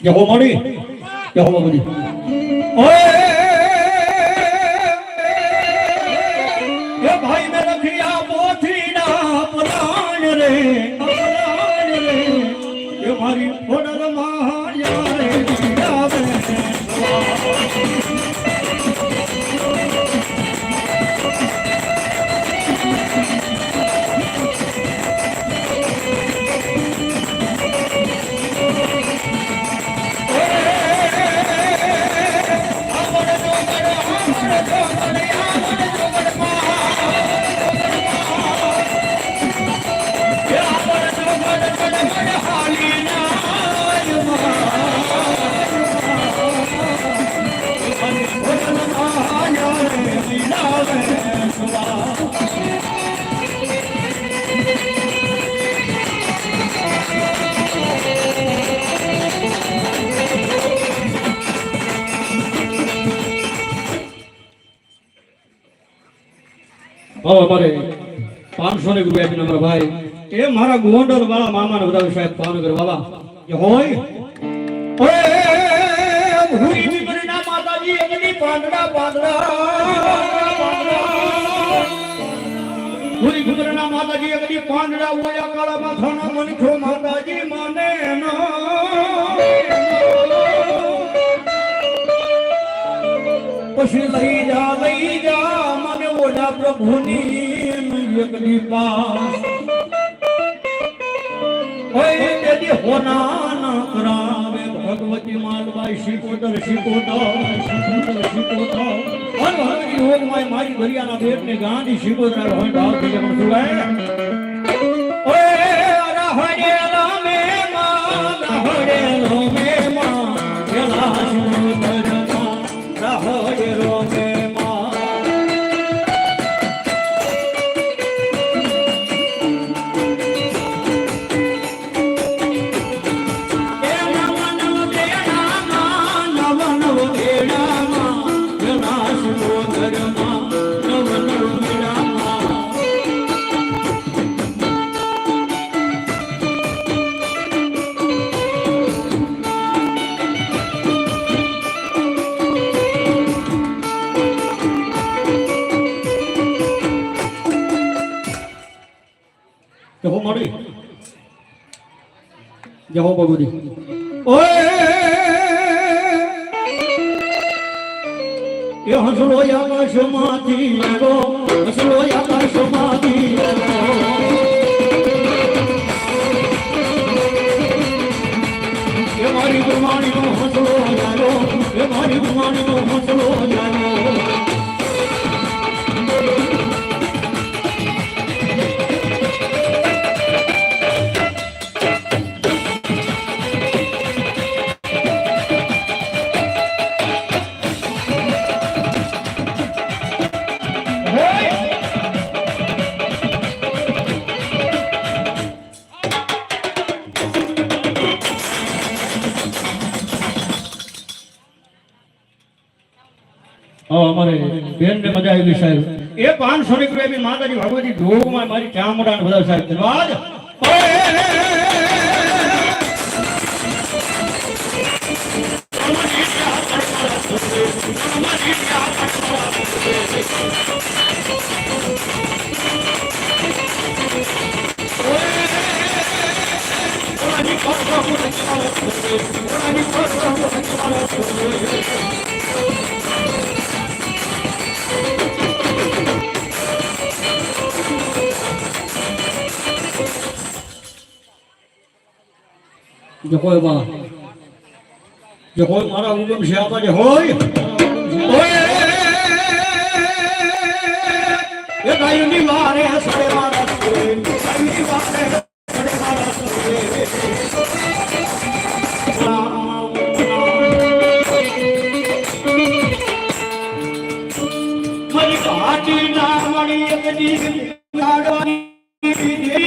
યહોમણી યહોમા બધી ને એ મારા ગોંડલ વાળા મામાને બધા સાહેબ ભાવનગર વાળા કે હોય? પાંદડા પાંદડા. માતાજી એમની પાંદડા, ઓયા માતાજી માને પછી લઈ જા લઈ જા ઓલા પ્રભુની એકલી પાસ. ઓય તેદી હોના ના કરાવે ભગવતી માલબાઈ શિકોતર શિકોતર શિકોતર શિકોતર. અન ભગવતી હોગ માય મારી ભરિયાના પેટને ગાંધી શિકોતર હોય ઢાળ થઈ જમ સુવાય જહો મળી જહો બગુડી ઓય એ હસલો આકાશમાંથી આવ્યો હસલો આકાશમાંથી એ મારી ગુમાણીનો હસલો જાનો એ મારી ગુમાણીનો હસલો આવ્યો અમારે બેન ને મજા આવી સાહેબ. એ પાંચસો ની રૂપિયા માતાજી ભગવતી ઢોકમાં મારી ચામડા બધા સાહેબ બા જે હોય મારા ઉગમ છે આપા જે હોય ઓય એ ગાયની મારા ગાયની વારે ઘાટી ના મળી એક દીકરી લાડવાની